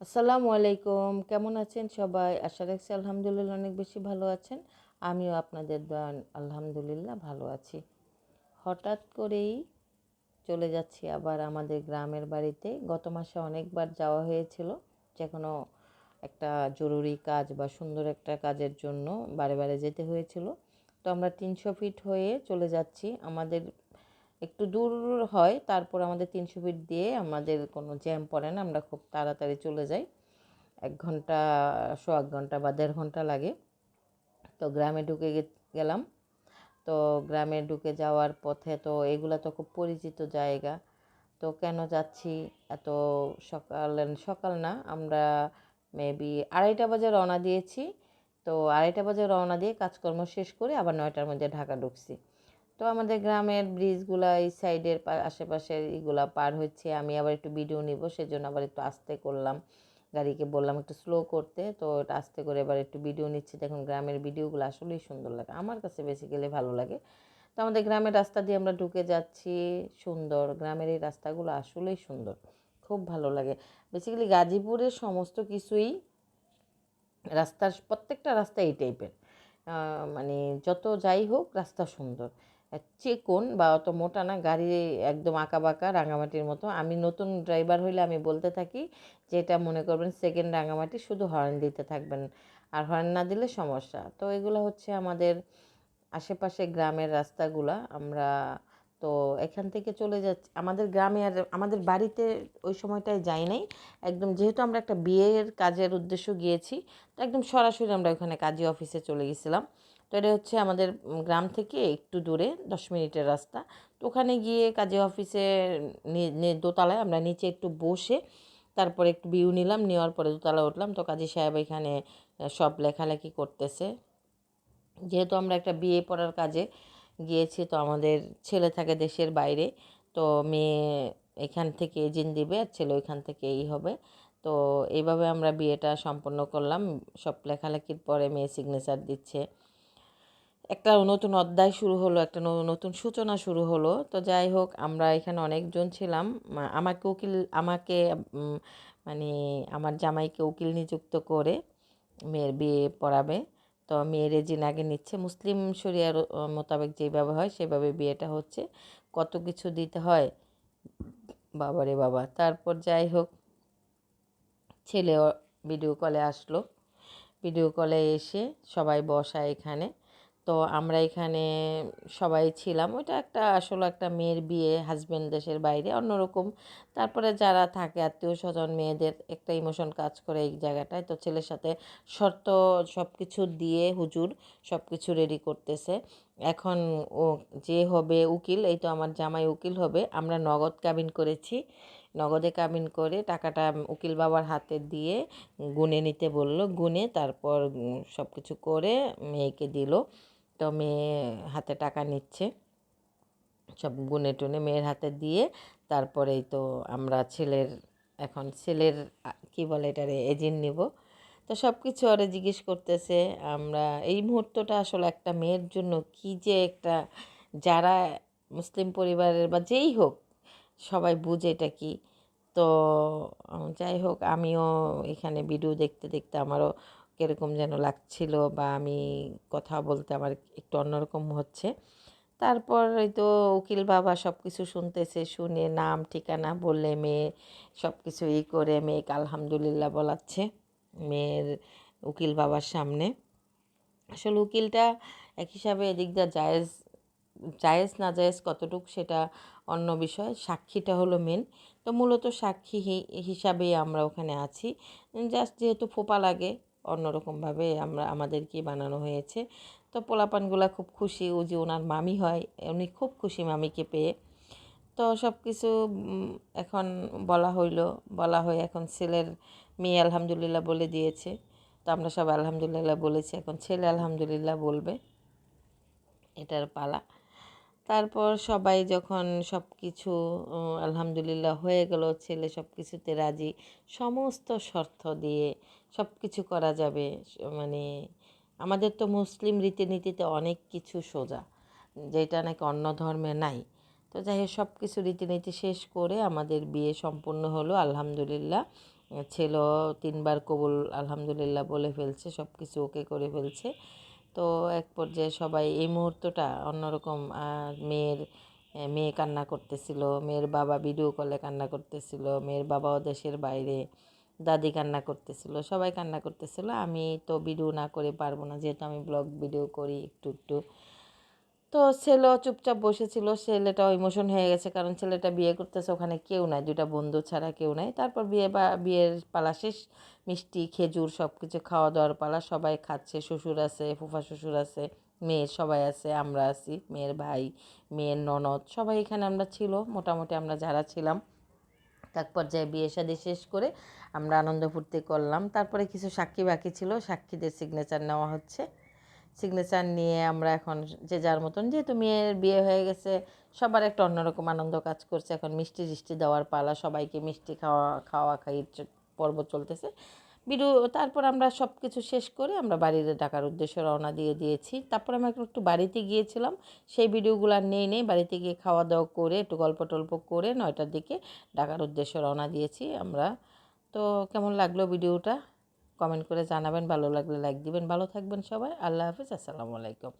আসসালামু আলাইকুম। কেমন আছেন সবাই? আশা রাখছি আলহামদুলিল্লাহ অনেক বেশি ভালো আছেন। আমিও আপনাদের আলহামদুলিল্লাহ ভালো আছি। হঠাৎ করেই চলে যাচ্ছি আবার আমাদের গ্রামের বাড়িতে। গত মাসে অনেকবার যাওয়া হয়েছিল। যে কোনো একটা জরুরি কাজ বা সুন্দর একটা কাজের জন্য বারে বারে যেতে হয়েছিল। তো আমরা তিনশো ফিট হয়ে চলে যাচ্ছি। আমাদের একটু দূর হয়, তারপর আমাদের তিনশো ফিট দিয়ে আমাদের কোনো জ্যাম পড়ে না, আমরা খুব তাড়াতাড়ি চলে যাই। এক ঘণ্টা শো এক ঘণ্টা বা দেড় ঘণ্টা লাগে। তো গ্রামে ঢুকে গেলাম। তো গ্রামে ঢুকে যাওয়ার পথে তো এগুলো তো খুব পরিচিত জায়গা। তো কেন যাচ্ছি? এত সকাল সকাল না, আমরা মেবি আড়াইটা বাজে রওনা দিয়েছি। তো আড়াইটা বাজে রওনা দিয়ে কাজকর্ম শেষ করে আবার নয়টার মধ্যে ঢাকা ঢুকছি। তো আমাদের গ্রামের ব্রিজগুলা এই সাইডের আশেপাশের এগুলা পার হচ্ছে। আমি আবার একটু ভিডিও নিব, সেজন্য আবার একটু আস্তে করলাম। গাড়িকে বললাম একটু স্লো করতে, তো আস্তে করে এবার একটু ভিডিও নিচ্ছি। দেখুন, গ্রামের ভিডিওগুলো আসলেই সুন্দর লাগে। আমার কাছে বেসিক্যালি ভালো লাগে। তো আমাদের গ্রামের রাস্তা দিয়ে আমরা ঢুকে যাচ্ছি। সুন্দর। গ্রামের এই রাস্তাগুলো আসলেই সুন্দর। খুব ভালো লাগে। বেসিক্যালি গাজীপুরের সমস্ত কিছুই রাস্তার, প্রত্যেকটা রাস্তা এই টাইপের মানে যত যাই হোক, রাস্তা সুন্দর। চিকন বা অত মোটা না, গাড়ি একদম আঁকা বাঁকা রাঙামাটির মতো। আমি নতুন ড্রাইভার হইলে আমি বলতে থাকি যে এটা মনে করবেন সেকেন্ড রাঙামাটি, শুধু হর্ন দিতে থাকবেন। আর হর্ন না দিলে সমস্যা। তো এগুলো হচ্ছে আমাদের আশেপাশে গ্রামের রাস্তাগুলা। আমরা তো এখান থেকে চলে যাচ্ছি। আমাদের গ্রামে আর আমাদের বাড়িতে ওই সময়টায় যাই নাই। একদম যেহেতু আমরা একটা বিয়ের কাজের উদ্দেশ্য গিয়েছি, তো একদম সরাসরি আমরা ওখানে কাজী অফিসে চলে গেছিলাম। তো এটা হচ্ছে আমাদের গ্রাম থেকে একটু দূরে, দশ মিনিটের রাস্তা। তো ওখানে গিয়ে কাজী অফিসে দোতলায় আমরা নিচে একটু বসে তারপরে একটু ভিউ নিলাম, নেওয়ার পরে দোতলা উঠলাম। তো কাজী সাহেব এখানে সব লেখালেখি করতেছে। যেহেতু আমরা একটা বিয়ে পড়ার কাজে গিয়েছি, তো আমাদের ছেলে থাকে দেশের বাইরে। তো মেয়ে এখান থেকে এজেন্ট দিবে, আর ছেলে ওইখান থেকে এই হবে। তো এইভাবে আমরা বিয়েটা সম্পন্ন করলাম। সব লেখালেখির পরে মেয়ে সিগনেচার দিচ্ছে। একটা নতুন অধ্যায় শুরু হলো, একটা নতুন সূচনা শুরু হলো। তো যাই হোক, আমরা এখানে অনেকজন ছিলাম। আমাকে উকিল, আমাকে মানে আমার জামাইকে উকিল নিযুক্ত করে মেয়ের বিয়ে পড়াবে। তো মেয়ের এজিন আগে নিচ্ছে। মুসলিম শরিয়ার মোতাবেক যেভাবে হয়, সেভাবে বিয়েটা হচ্ছে। কত কিছু দিতে হয়, বাবারে বাবা। তারপর যাই হোক, ছেলে ভিডিও কলে আসলো। ভিডিও কলে এসে সবাই বসা এখানে। তো আমরা এখানে সবাই ছিলাম। ওইটা একটা আসলে একটা মেয়ের বিয়ে হাজব্যান্ড দেশের বাইরে অন্যরকম। তারপরে যারা থাকে আত্মীয় স্বজন, মেয়েদের একটা ইমোশন কাজ করে এই জায়গাটায়। তো ছেলের সাথে শর্ত সব কিছু দিয়ে হুজুর সব কিছু রেডি করতেছে। এখন ও যে হবে উকিল, এই তো আমার জামাই উকিল হবে, আমরা নগদ কাবিন করেছি। নগদে কাবিন করে টাকাটা উকিল বাবার হাতে দিয়ে গুনে নিতে বলল। গুনে তারপর সব কিছু করে মেয়েকে দিল। তো মেয়ে হাতে টাকা নিচ্ছে। সব গুনে টুনে মেয়ের হাতে দিয়ে তারপরেই তো আমরা ছেলের এখন ছেলের, কি বলে এটারে এজেন্ট নিব। তো সব কিছু ওরা জিজ্ঞেস করতেছে, আমরা এই মুহূর্তটা আসলে একটা মেয়ের জন্য কি যে একটা, যারা মুসলিম পরিবারের বা যেই হোক, সবাই বুঝে এটা কি। তো যাই হোক, আমিও এখানে ভিডিও দেখতে দেখতে আমারও কীরকম যেন লাগছিল বা আমি কথা বলতে আমার একটু অন্যরকম হচ্ছে। তারপর এই তো উকিল বাবা সব কিছু শুনতেছে, শুনে নাম, ঠিকানা বললে মেয়ে সব কিছু ই করে মেয়েকে আলহামদুলিল্লাহ বলাচ্ছে মেয়ের উকিল বাবার সামনে। আসলে উকিলটা এক হিসাবে এদিক দিয়ে জায়েজ জায়েজ না জায়েজ কতটুক সেটা অন্য বিষয়, সাক্ষীটা হলো মেন তো মূলত সাক্ষী হিসাবেই আমরা ওখানে আছি। জাস্ট যেহেতু ফোপা লাগে অন্যরকমভাবে আমরা আমাদেরকে বানানো হয়েছে। তো পোলাপানগুলা খুব খুশি, ও যে ওনার মামি হয়, উনি খুব খুশি মামিকে পেয়ে। তো সব কিছু এখন বলা হইল, বলা হয়ে এখন ছেলের মেয়ে আলহামদুলিল্লাহ বলে দিয়েছে। তো আমরা সব আলহামদুলিল্লাহ বলেছি, এখন ছেলে আলহামদুলিল্লাহ বলবে। এটার পালা। তারপর সবাই যখন সব কিছু আলহামদুলিল্লাহ হয়ে গেল, ছেলে সব কিছুতে রাজি, সমস্ত শর্ত দিয়ে সব কিছু করা যাবে। মানে আমাদের তো মুসলিম রীতিনীতিতে অনেক কিছু সোজা, যেটা নাকি অন্য ধর্মে নাই। তো যাই হোক সব কিছু রীতিনীতি শেষ করে আমাদের বিয়ে সম্পূর্ণ হলো, আলহামদুলিল্লাহ। ছেলে তিনবার কবুল, আলহামদুলিল্লাহ বলে ফেলছে সব কিছু ওকে করে ফেলছে। তো এক পর্যায়ে সবাই এই মুহূর্তটা অন্যরকম মেয়ের মেয়ে কান্না করতেছিল, মেয়ের বাবা ভিডিও কলে কান্না করতেছিল, মেয়ের বাবাও দেশের বাইরে, দাদি কান্না করতেছিল, সবাই কান্না করতেছিল। আমি তো ভিডিও না করে পারব না, যেহেতু আমি ব্লগ ভিডিও করি একটু একটু। তো ছেলেও চুপচাপ বসেছিল, ছেলেটাও ইমোশন হয়ে গেছে কারণ ছেলেটা বিয়ে করতেছে, ওখানে কেউ নাই দুটা বন্ধু ছাড়া কেউ নাই। তারপর বিয়ে বা, বিয়ের পালা শেষ, মিষ্টি, খেজুর সব কিছু খাওয়া দাওয়ার পালা সবাই খাচ্ছে, শ্বশুর আছে, ফুফা শ্বশুর আছে মেয়ের সবাই আছে, আমরা আছি, মেয়ের ভাই, মেয়ের ননদ, সবাই এখানে আমরা ছিল, মোটামুটি আমরা যারা ছিলাম। এক পর্যায়ে বিয়ে শাদি শেষ করে আমরা আনন্দ ফুর্তি করলাম। তারপরে কিছু সাক্ষী বাকি ছিল, সাক্ষীদের সিগনেচার নেওয়া হচ্ছে। সিগনেচার নিয়ে আমরা এখন যে যার মতন, যেহেতু মেয়ের বিয়ে হয়ে গেছে, সবার একটা অন্যরকম আনন্দ কাজ করছে। এখন মিষ্টি টিষ্টি দেওয়ার পালা, সবাইকে মিষ্টি খাওয়া খাওয়া খাই পর্ব চলতেছে। বিরু, তারপর আমরা সব কিছু শেষ করে আমরা বাড়িতে ডাকার উদ্দেশ্যে রওনা দিয়ে দিয়েছি। তারপর আমরা একটু একটু বাড়িতে গিয়েছিলাম। সেই ভিডিওগুলো নেই নেই। বাড়িতে গিয়ে খাওয়া দাওয়া করে, একটু গল্প টল্প করে নয়টার দিকে ডাকার উদ্দেশ্যে রওনা দিয়েছি আমরা। তো কেমন লাগল ভিডিওটা? কমেন্ট করে জানাবেন ভালো লাগলে লাইক দিবেন ভালো থাকবেন সবাই আল্লাহ হাফিজ আসসালামু আলাইকুম।